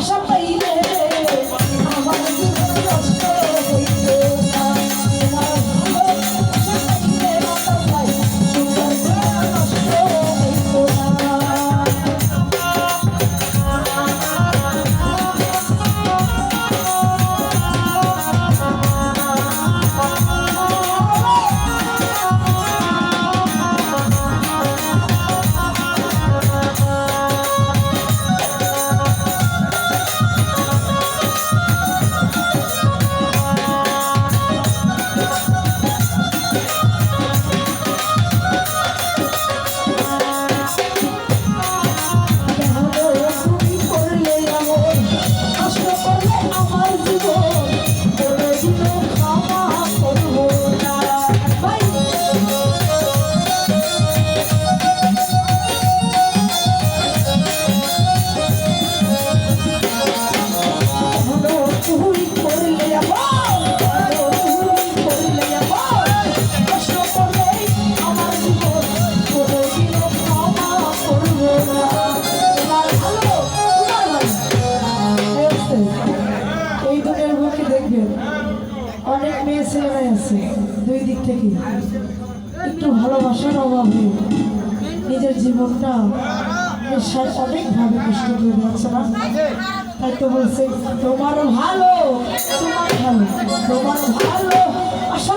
পাশাপাশি একটু ভালোবাসার অভাবে নিজের জীবনটা অনেকভাবে কষ্ট করে যাচ্ছে না? তাই তো বলছে, তোমার ভালো তোমার ভালো তোমার ভালো, আশা